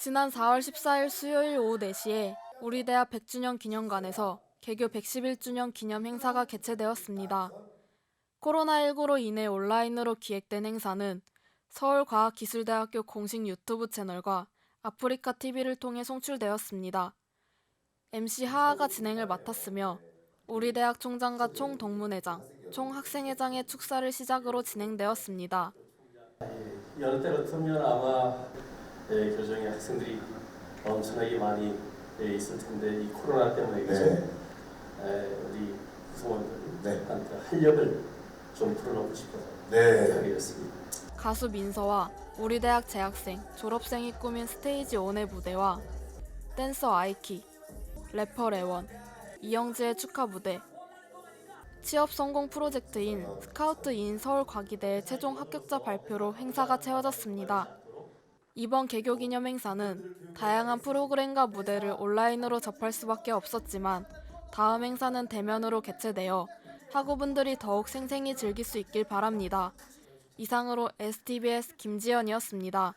지난 4월 14일 수요일 오후 4시에 우리 대학 100주년 기념관에서 개교 111주년 기념 행사가 개최되었습니다. 코로나19로 인해 온라인으로 기획된 행사는 서울과학기술대학교 공식 유튜브 채널과 아프리카 TV를 통해 송출되었습니다. MC 하하가 진행을 맡았으며 우리 대학 총장과 총 동문회장, 총 학생회장의 축사를 시작으로 진행되었습니다. 여느 때 같으면 아마 예, 교정의 학생들이 엄청나게 많이 예, 있을 텐데 이 코로나 때문에? 네. 예, 우리 구성원들한테 네. 활력을 좀 풀어놓고 싶어서 네. 하게 됐습니다. 가수 민서와 우리 대학 재학생, 졸업생이 꾸민 스테이지 1의 무대와 댄서 아이키, 래퍼 레원, 이영지의 축하 무대, 취업 성공 프로젝트인 스카우트 인 서울과기대의 최종 합격자 발표로 행사가 채워졌습니다. 이번 개교 기념 행사는 다양한 프로그램과 무대를 온라인으로 접할 수밖에 없었지만 다음 행사는 대면으로 개최되어 학우분들이 더욱 생생히 즐길 수 있길 바랍니다. 이상으로 STBS 김지연이었습니다.